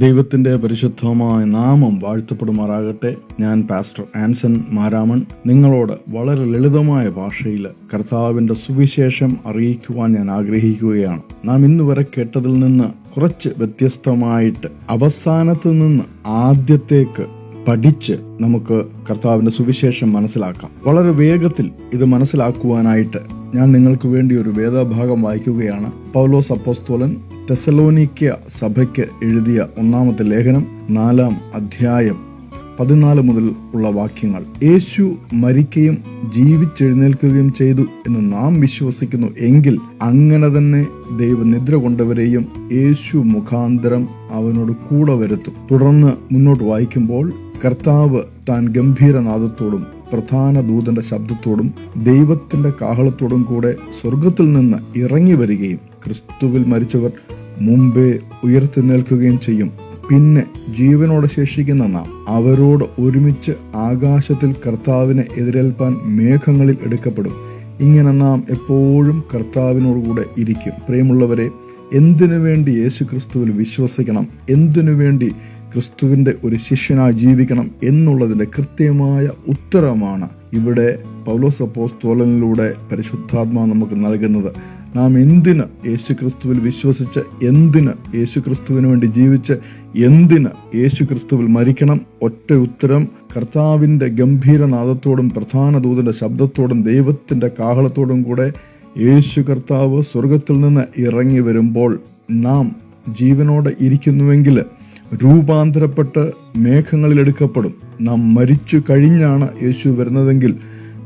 ദൈവത്തിന്റെ പരിശുദ്ധമായ നാമം വാഴ്ത്തപ്പെടുമാറാകട്ടെ. ഞാൻ പാസ്റ്റർ ആൻസൺ മാരാമൺ. നിങ്ങളോട് വളരെ ലളിതമായ ഭാഷയിൽ കർത്താവിന്റെ സുവിശേഷം അറിയിക്കുവാൻ ഞാൻ ആഗ്രഹിക്കുകയാണ്. നാം ഇന്ന് വരെ കേട്ടതിൽ നിന്ന് കുറച്ച് വ്യത്യസ്തമായിട്ട് അവസാനത്ത് നിന്ന് ആദ്യത്തേക്ക് പഠിച്ച് നമുക്ക് കർത്താവിന്റെ സുവിശേഷം മനസ്സിലാക്കാം. വളരെ വേഗത്തിൽ ഇത് മനസ്സിലാക്കുവാനായിട്ട് ഞാൻ നിങ്ങൾക്ക് വേണ്ടി ഒരു വേദഭാഗം വായിക്കുകയാണ്. പൗലോസ് അപ്പോസ്തോലൻ തെസലോനിക്ക സഭയ്ക്ക് എഴുതിയ ഒന്നാമത്തെ ലേഖനം നാലാം അധ്യായം പതിനാല് മുതൽ ഉള്ള വാക്യങ്ങൾ. യേശു മരിക്കുകയും ജീവിച്ചെഴുന്നേൽക്കുകയും ചെയ്തു എന്ന് നാം വിശ്വസിക്കുന്നു എങ്കിൽ അങ്ങനെ തന്നെ ദൈവ നിദ്ര കൊണ്ടവരെയും യേശു മുഖാന്തരം അവനോട് കൂടെ വരുത്തും. തുടർന്ന് മുന്നോട്ട് വായിക്കുമ്പോൾ കർത്താവ് താൻ ഗംഭീരനാദത്തോടും പ്രധാന ദൂതന്റെ ശബ്ദത്തോടും ദൈവത്തിന്റെ കാഹളത്തോടും കൂടെ സ്വർഗത്തിൽ നിന്ന് ഇറങ്ങി വരികയും ക്രിസ്തുവിൽ മരിച്ചവർ മുമ്പേ ഉയർത്തി ചെയ്യും. പിന്നെ ജീവനോടെ ശേഷിക്കുന്ന നാം അവരോട് ഒരുമിച്ച് ആകാശത്തിൽ കർത്താവിനെ എതിരേൽപ്പാൻ മേഘങ്ങളിൽ എടുക്കപ്പെടും. ഇങ്ങനെ നാം എപ്പോഴും കർത്താവിനോടുകൂടെ ഇരിക്കും. പ്രിയമുള്ളവരെ എന്തിനു വേണ്ടി യേശു ക്രിസ്തുവിൽ വിശ്വസിക്കണം? എന്തിനു വേണ്ടി ക്രിസ്തുവിന്റെ ഒരു ശിഷ്യനായി ജീവിക്കണം എന്നുള്ളതിന്റെ കൃത്യമായ ഉത്തരമാണ് ഇവിടെ പൗലോസ് അപ്പോസ്തോലനിലൂടെ പരിശുദ്ധാത്മാ നമുക്ക് നൽകുന്നത്. നാം എന്തിന് യേശു ക്രിസ്തുവിൽ വിശ്വസിച്ച് എന്തിന് യേശു ക്രിസ്തുവിന് വേണ്ടി ജീവിച്ച് എന്തിന് യേശു ക്രിസ്തുവിൽ മരിക്കണം? ഒറ്റ ഉത്തരം കർത്താവിന്റെ ഗംഭീരനാദത്തോടും പ്രധാന ദൂതന്റെ ശബ്ദത്തോടും ദൈവത്തിന്റെ കാഹളത്തോടും കൂടെ യേശു കർത്താവ് സ്വർഗത്തിൽ നിന്ന് ഇറങ്ങി വരുമ്പോൾ നാം ജീവനോടെ ഇരിക്കുന്നുവെങ്കിൽ രൂപാന്തരപ്പെട്ട് മേഘങ്ങളിലെടുക്കപ്പെടും. നാം മരിച്ചു കഴിഞ്ഞാണ് യേശു വരുന്നതെങ്കിൽ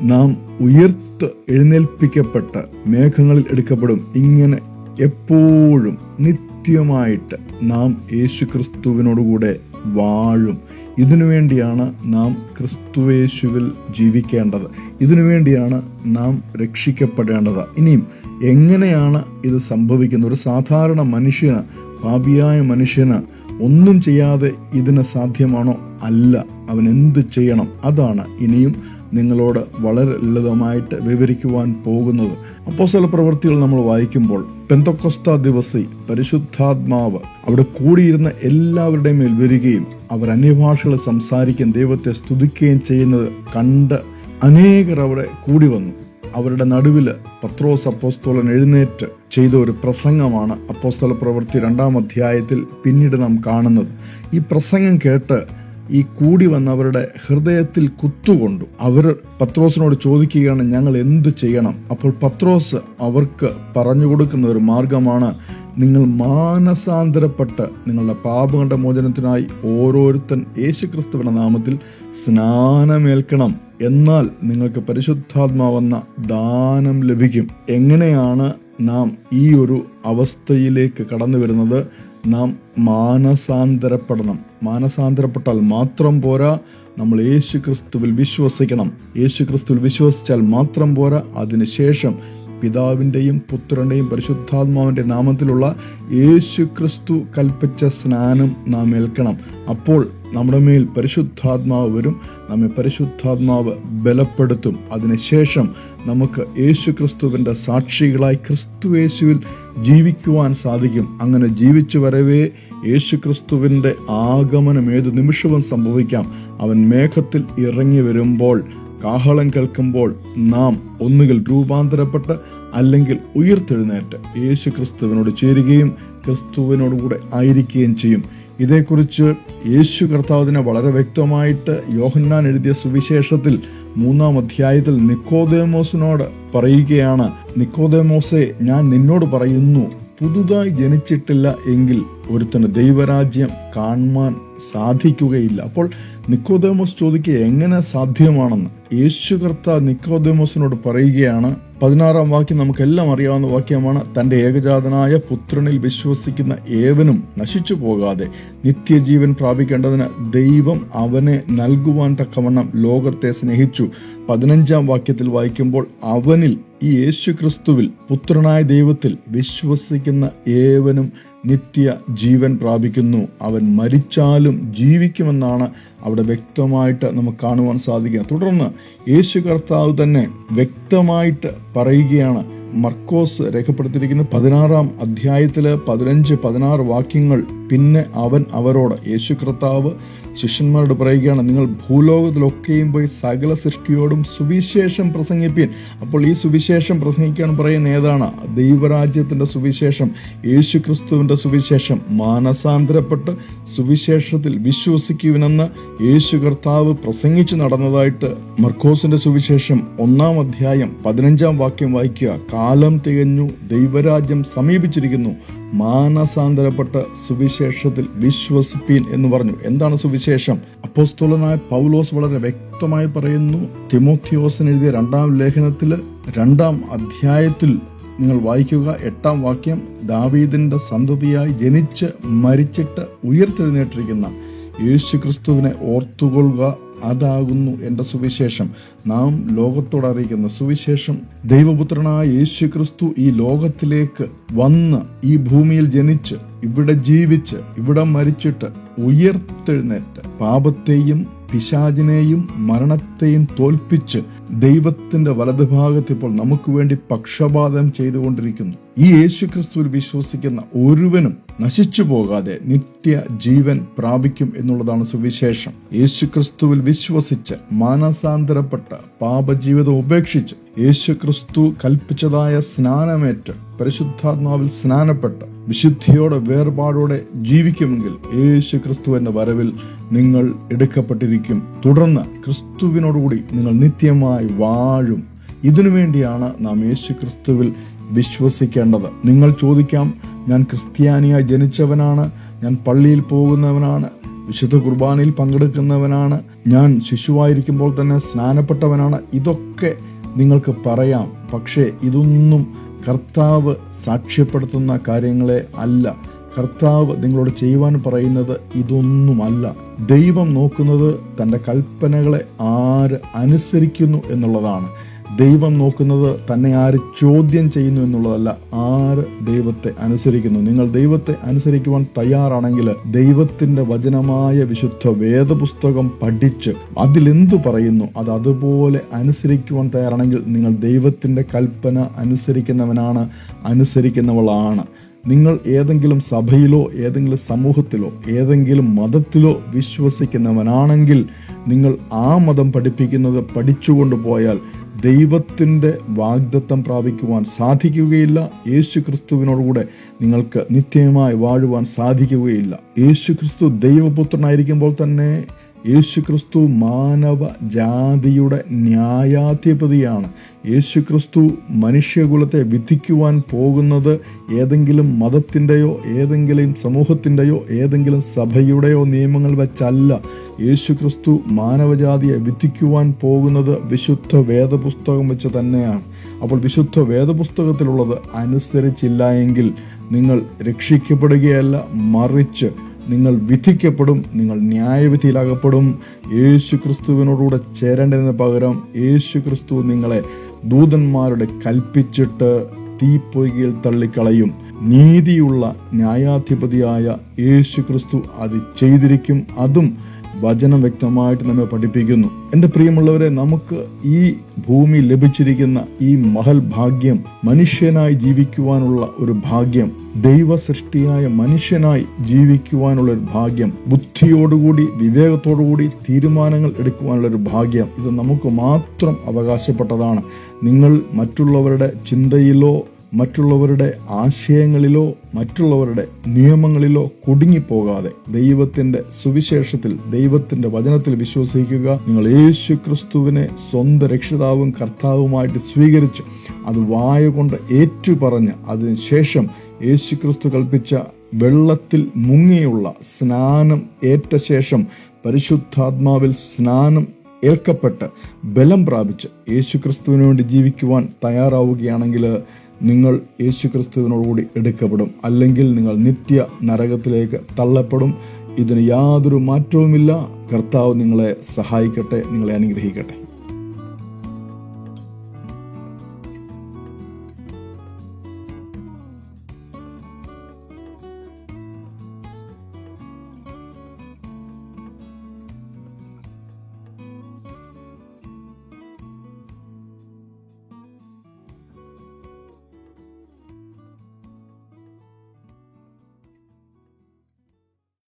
നാം ഉയർത്ത് എഴുന്നേൽപ്പിക്കപ്പെട്ട് മേഘങ്ങളിൽ എടുക്കപ്പെടും. ഇങ്ങനെ എപ്പോഴും നിത്യമായിട്ട് നാം യേശു ക്രിസ്തുവിനോടുകൂടെ വാഴും ഇതിനുവേണ്ടിയാണ് നാം ക്രിസ്തുവേശുവിൽ ജീവിക്കേണ്ടത്. ഇതിനുവേണ്ടിയാണ് നാം രക്ഷിക്കപ്പെടേണ്ടത്. ഇനിയും എങ്ങനെയാണ് ഇത് സംഭവിക്കുന്നത്? ഒരു സാധാരണ മനുഷ്യന് പാപിയായ മനുഷ്യന് ഒന്നും ചെയ്യാതെ ഇതിന് സാധ്യമാണോ? അല്ല അവൻ എന്ത് ചെയ്യണം? അതാണ് ഇനിയും നിങ്ങളോട് വളരെ ലളിതമായിട്ട് വിവരിക്കുവാൻ പോകുന്നത്. അപ്പോസ്തല പ്രവൃത്തികൾ നമ്മൾ വായിക്കുമ്പോൾ പെന്തക്കൊസ്ത ദിവസി പരിശുദ്ധാത്മാവ് അവിടെ കൂടിയിരുന്ന എല്ലാവരുടെയും മേൽ വരികയും അവർ അന്യഭാഷകൾ സംസാരിക്കുകയും ദൈവത്തെ സ്തുതിക്കുകയും ചെയ്യുന്നത് കണ്ട് അനേകർ അവിടെ കൂടി വന്നു. അവരുടെ നടുവിൽ പത്രോസ് അപ്പോസ്തോലൻ എഴുന്നേറ്റ് ചെയ്ത ഒരു പ്രസംഗമാണ് അപ്പോസ്തല പ്രവൃത്തി രണ്ടാം അധ്യായത്തിൽ പിന്നീട് നാം കാണുന്നത്. ഈ പ്രസംഗം കേട്ട് ഈ കൂടി വന്നവരുടെ ഹൃദയത്തിൽ കുത്തുകൊണ്ടു. അവർ പത്രോസിനോട് ചോദിക്കുകയാണ് ഞങ്ങൾ എന്തു ചെയ്യണം? അപ്പോൾ പത്രോസ് അവർക്ക് പറഞ്ഞു കൊടുക്കുന്ന ഒരു മാർഗമാണ് നിങ്ങൾ മാനസാന്തരപ്പെട്ട് നിങ്ങളുടെ പാപങ്ങളുടെ മോചനത്തിനായി ഓരോരുത്തൻ യേശുക്രിസ്തുവിന്റെ നാമത്തിൽ സ്നാനമേൽക്കണം. എന്നാൽ നിങ്ങൾക്ക് പരിശുദ്ധാത്മാവെന്ന ദാനം ലഭിക്കും. എങ്ങനെയാണ് നാം ഈ ഒരു അവസ്ഥയിലേക്ക് കടന്നു വരുന്നത്? നാം മാനസാന്തരപ്പെടണം. മാനസാന്തരപ്പെട്ടാൽ മാത്രം പോരാ നമ്മൾ യേശു ക്രിസ്തുവിൽ വിശ്വസിക്കണം. യേശു ക്രിസ്തുവിൽ വിശ്വസിച്ചാൽ മാത്രം പോരാ അതിനുശേഷം പിതാവിന്റെയും പുത്രന്റെയും പരിശുദ്ധാത്മാവിന്റെ നാമത്തിലുള്ള യേശു ക്രിസ്തു കൽപ്പിച്ച സ്നാനം നാം ഏൽക്കണം. അപ്പോൾ നമ്മുടെ മേൽ പരിശുദ്ധാത്മാവ് വരും. നമ്മെ പരിശുദ്ധാത്മാവ് ബലപ്പെടുത്തും. അതിനുശേഷം നമുക്ക് യേശു ക്രിസ്തുവിന്റെ സാക്ഷികളായി ക്രിസ്തു യേശുവിൽ ജീവിക്കുവാൻ സാധിക്കും. അങ്ങനെ ജീവിച്ചു വരവേ യേശു ക്രിസ്തുവിന്റെ ആഗമനം ഏതു നിമിഷവും സംഭവിക്കാം. അവൻ മേഘത്തിൽ ഇറങ്ങി വരുമ്പോൾ കാഹളം കേൾക്കുമ്പോൾ നാം ഒന്നുകിൽ രൂപാന്തരപ്പെട്ട് അല്ലെങ്കിൽ ഉയർത്തെഴുന്നേറ്റ് യേശു ക്രിസ്തുവിനോട് ചേരുകയും ക്രിസ്തുവിനോടുകൂടെ ആയിരിക്കുകയും ചെയ്യും. ഇതേക്കുറിച്ച് യേശു കർത്താവിനെ വളരെ വ്യക്തമായിട്ട് യോഹന്നാൻ എഴുതിയ സുവിശേഷത്തിൽ മൂന്നാം അധ്യായത്തിൽ നിക്കോദേമോസിനോട് പറയുകയാണ്. നിക്കോദേമോസെ ഞാൻ നിന്നോട് പറയുന്നു പുതുതായി ജനിച്ചിട്ടില്ല എങ്കിൽ ഒരുത്തന് ദൈവരാജ്യം കാണുവാൻ സാധിക്കുകയില്ല. അപ്പോൾ നിക്കോദേമോസ് ചോദിക്കുക എങ്ങനെ സാധ്യമാണെന്ന്? യേശു കർത്താവ് നിക്കോദേമോസിനോട് പറയുകയാണ് പതിനാറാം വാക്യം നമുക്കെല്ലാം അറിയാവുന്ന വാക്യമാണ് തന്റെ ഏകജാതനായ പുത്രനിൽ വിശ്വസിക്കുന്ന ഏവനും നശിച്ചു പോകാതെ നിത്യജീവൻ പ്രാപിക്കേണ്ടതിന് ദൈവം അവനെ നൽകുവാൻ തക്കവണ്ണം ലോകത്തെ സ്നേഹിച്ചു. പതിനഞ്ചാം വാക്യത്തിൽ വായിക്കുമ്പോൾ അവനിൽ ഈ യേശു ക്രിസ്തുവിൽ പുത്രനായ ദൈവത്തിൽ വിശ്വസിക്കുന്ന ഏവനും നിത്യ ജീവൻ പ്രാപിക്കുന്നു. അവൻ മരിച്ചാലും ജീവിക്കുമെന്നാണ് അവിടെ വ്യക്തമായിട്ട് നമുക്ക് കാണുവാൻ സാധിക്കുക. തുടർന്ന് യേശു കർത്താവ് തന്നെ വ്യക്തമായിട്ട് പറയുകയാണ്. മർക്കോസ് രേഖപ്പെടുത്തിയിരിക്കുന്ന പതിനാറാം അധ്യായത്തിൽ പതിനഞ്ച് പതിനാറ് വാക്യങ്ങൾ പിന്നെ അവൻ അവരോട് യേശു കർത്താവ് ശിഷ്യന്മാരോട് പറയുകയാണ് നിങ്ങൾ ഭൂലോകത്തിലൊക്കെയും പോയി സകല സൃഷ്ടിയോടും സുവിശേഷം പ്രസംഗിപ്പീൻ. അപ്പോൾ ഈ സുവിശേഷം പ്രസംഗിക്കാൻ പറയുന്ന ഏതാണ്? ദൈവരാജ്യത്തിന്റെ സുവിശേഷം യേശു ക്രിസ്തുവിന്റെ സുവിശേഷം. മാനസാന്തരപ്പെട്ട് സുവിശേഷത്തിൽ വിശ്വസിക്കുവിനെന്ന് യേശു കർത്താവ് പ്രസംഗിച്ചു നടന്നതായിട്ട് മർക്കോസിന്റെ സുവിശേഷം ഒന്നാം അധ്യായം പതിനഞ്ചാം വാക്യം വായിക്കുക. കാലം തികഞ്ഞു ദൈവരാജ്യം സമീപിച്ചിരിക്കുന്നു. മാനസാന്തരപ്പെട്ട സുവിശേഷത്തിൽ വിശ്വസിപ്പീൻ എന്ന് പറഞ്ഞു. എന്താണ് സുവിശേഷം? അപ്പോസ്തോലനായ പൗലോസ് വളരെ വ്യക്തമായി പറയുന്നു തിമോത്തിയോസിന് എഴുതിയ രണ്ടാം ലേഖനത്തിൽ രണ്ടാം അധ്യായത്തിൽ നിങ്ങൾ വായിക്കുക എട്ടാം വാക്യം ദാവീദിന്റെ സന്തതിയായി ജനിച്ച് മരിച്ചിട്ട് ഉയർത്തെഴുന്നേറ്റിരിക്കുന്ന യേശു ക്രിസ്തുവിനെ ഓർത്തുകൊള്ളുക അതാകുന്നു എന്റെ സുവിശേഷം. നാം ലോകത്തോട് അറിയിക്കുന്ന സുവിശേഷം. ദൈവപുത്രനായ യേശു ക്രിസ്തു ഈ ലോകത്തിലേക്ക് വന്ന് ഈ ഭൂമിയിൽ ജനിച്ച് ഇവിടെ ജീവിച്ച് ഇവിടെ മരിച്ചിട്ട് ഉയർത്തെഴുന്നേറ്റ് പാപത്തെയും പിശാചിനെയും മരണത്തെയും തോൽപ്പിച്ച് ദൈവത്തിന്റെ വലതുഭാഗത്ത് ഇപ്പോൾ നമുക്ക് വേണ്ടി പക്ഷപാതം ചെയ്തുകൊണ്ടിരിക്കുന്നു. ഈ യേശു ക്രിസ്തുവിൽ വിശ്വസിക്കുന്ന ഒരുവനും നശിച്ചു പോകാതെ നിത്യ ജീവൻ പ്രാപിക്കും എന്നുള്ളതാണ് സുവിശേഷം. യേശു ക്രിസ്തുവിൽ വിശ്വസിച്ച് മാനസാന്തരപ്പെട്ട പാപജീവിതം ഉപേക്ഷിച്ച് യേശു ക്രിസ്തു കൽപ്പിച്ചതായ സ്നാനമേറ്റ് പരിശുദ്ധാത്മാവിൽ സ്നാനപ്പെട്ട് വിശുദ്ധിയോടെ വേർപാടോടെ ജീവിക്കുമെങ്കിൽ യേശു ക്രിസ്തുവിന്റെ വരവിൽ നിങ്ങൾ എടുക്കപ്പെട്ടിരിക്കും. തുടർന്ന് ക്രിസ്തുവിനോടുകൂടി നിങ്ങൾ നിത്യമായി വാഴും. ഇതിനുവേണ്ടിയാണ് നാം യേശു ക്രിസ്തുവിൽ വിശ്വസിക്കേണ്ടത്. നിങ്ങൾ ചോദിക്കാം ഞാൻ ക്രിസ്ത്യാനിയായി ജനിച്ചവനാണ് ഞാൻ പള്ളിയിൽ പോകുന്നവനാണ് വിശുദ്ധ കുർബാനയിൽ പങ്കെടുക്കുന്നവനാണ് ഞാൻ ശിശുവായിരിക്കുമ്പോൾ തന്നെ സ്നാനപ്പെട്ടവനാണ്. ഇതൊക്കെ നിങ്ങൾക്ക് പറയാം. പക്ഷേ ഇതൊന്നും കർത്താവ് സാക്ഷ്യപ്പെടുത്തുന്ന കാര്യങ്ങളെ അല്ല. കർത്താവ് നിങ്ങളോട് ചെയ്യുവാൻ പറയുന്നത് ഇതൊന്നുമല്ല. ദൈവം നോക്കുന്നത് തന്റെ കൽപ്പനകളെ ആര് അനുസരിക്കുന്നു എന്നുള്ളതാണ്. ദൈവം നോക്കുന്നത് തന്നെ ആര് ചോദ്യം ചെയ്യുന്നു എന്നുള്ളതല്ല ആര് ദൈവത്തെ അനുസരിക്കുന്നു. നിങ്ങൾ ദൈവത്തെ അനുസരിക്കുവാൻ തയ്യാറാണെങ്കിൽ ദൈവത്തിന്റെ വചനമായ വിശുദ്ധ വേദപുസ്തകം പഠിച്ച് അതിലെന്തു പറയുന്നു അത് അതുപോലെ അനുസരിക്കുവാൻ തയ്യാറാണെങ്കിൽ നിങ്ങൾ ദൈവത്തിന്റെ കൽപ്പന അനുസരിക്കുന്നവനാണ് അനുസരിക്കുന്നവളാണ്. നിങ്ങൾ ഏതെങ്കിലും സഭയിലോ ഏതെങ്കിലും സമൂഹത്തിലോ ഏതെങ്കിലും മതത്തിലോ വിശ്വസിക്കുന്നവനാണെങ്കിൽ നിങ്ങൾ ആ മതം പഠിപ്പിക്കുന്നത് പഠിച്ചുകൊണ്ട് പോയാൽ ദൈവത്തിന്റെ വാഗ്ദത്തം പ്രാപിക്കുവാൻ സാധിക്കുകയില്ല. യേശു ക്രിസ്തുവിനോടുകൂടെ നിങ്ങൾക്ക് നിത്യമായി വാഴുവാൻ സാധിക്കുകയില്ല. യേശു ക്രിസ്തു ദൈവപുത്രനായിരിക്കുമ്പോൾ തന്നെ യേശു ക്രിസ്തു മാനവ ജാതിയുടെ ന്യായാധിപതിയാണ്. യേശുക്രിസ്തു മനുഷ്യകുലത്തെ വിധിക്കുവാൻ പോകുന്നത് ഏതെങ്കിലും മതത്തിന്റെയോ ഏതെങ്കിലും സമൂഹത്തിന്റെയോ ഏതെങ്കിലും സഭയുടെയോ നിയമങ്ങൾ വെച്ചല്ല. യേശുക്രിസ്തു മാനവജാതിയെ വിധിക്കുവാൻ പോകുന്നത് വിശുദ്ധ വേദപുസ്തകം വെച്ച് തന്നെയാണ്. അപ്പോൾ വിശുദ്ധ വേദപുസ്തകത്തിലുള്ളത് അനുസരിച്ചില്ല എങ്കിൽ നിങ്ങൾ രക്ഷിക്കപ്പെടുകയല്ല മറിച്ച് നിങ്ങൾ വിധിക്കപ്പെടും നിങ്ങൾ ന്യായവിധിയിലാകപ്പെടും. യേശു ക്രിസ്തുവിനോടുകൂടെ ചേരേണ്ടതിന് പകരം യേശു ക്രിസ്തു നിങ്ങളെ ദൂതന്മാരുടെ കൽപ്പിച്ചിട്ട് തീപ്പൊയ്കയിൽ തള്ളിക്കളയും. നീതിയുള്ള ന്യായാധിപതിയായ യേശു ക്രിസ്തു അത് ചെയ്തിരിക്കും. അതും വചനം വ്യക്തമായിട്ട് നമ്മെ പഠിപ്പിക്കുന്നു. എന്റെ പ്രിയമുള്ളവരെ നമുക്ക് ഈ ഭൂമി ലഭിച്ചിരിക്കുന്ന ഈ മഹൽ ഭാഗ്യം മനുഷ്യനായി ജീവിക്കുവാനുള്ള ഒരു ഭാഗ്യം ദൈവ സൃഷ്ടിയായ മനുഷ്യനായി ജീവിക്കുവാനുള്ള ഒരു ഭാഗ്യം ബുദ്ധിയോടുകൂടി വിവേകത്തോടുകൂടി തീരുമാനങ്ങൾ എടുക്കുവാനുള്ള ഒരു ഭാഗ്യം ഇത് നമുക്ക് മാത്രം അവകാശപ്പെട്ടതാണ്. നിങ്ങൾ മറ്റുള്ളവരുടെ ചിന്തയിലോ മറ്റുള്ളവരുടെ ആശയങ്ങളിലോ മറ്റുള്ളവരുടെ നിയമങ്ങളിലോ കുടുങ്ങിപ്പോകാതെ ദൈവത്തിന്റെ സുവിശേഷത്തിൽ ദൈവത്തിന്റെ വചനത്തിൽ വിശ്വസിക്കുക. നിങ്ങൾ യേശു ക്രിസ്തുവിനെ സ്വന്തം രക്ഷിതാവും കർത്താവുമായിട്ട് സ്വീകരിച്ച് അത് വായ കൊണ്ട് ഏറ്റുപറഞ്ഞ് അതിനുശേഷം യേശു ക്രിസ്തു കൽപ്പിച്ച വെള്ളത്തിൽ മുങ്ങിയുള്ള സ്നാനം ഏറ്റ ശേഷം പരിശുദ്ധാത്മാവിൽ സ്നാനം ഏൽക്കപ്പെട്ട് ബലം പ്രാപിച്ച് യേശു ക്രിസ്തുവിന് വേണ്ടി ജീവിക്കുവാൻ തയ്യാറാവുകയാണെങ്കിൽ നിങ്ങൾ യേശുക്രിസ്തുവിനോടുകൂടി എടുക്കപ്പെടും. അല്ലെങ്കിൽ നിങ്ങൾ നിത്യ നരകത്തിലേക്ക് തള്ളപ്പെടും. ഇതിന് യാതൊരു മാറ്റവുമില്ല. കർത്താവ് നിങ്ങളെ സഹായിക്കട്ടെ നിങ്ങളെ അനുഗ്രഹിക്കട്ടെ.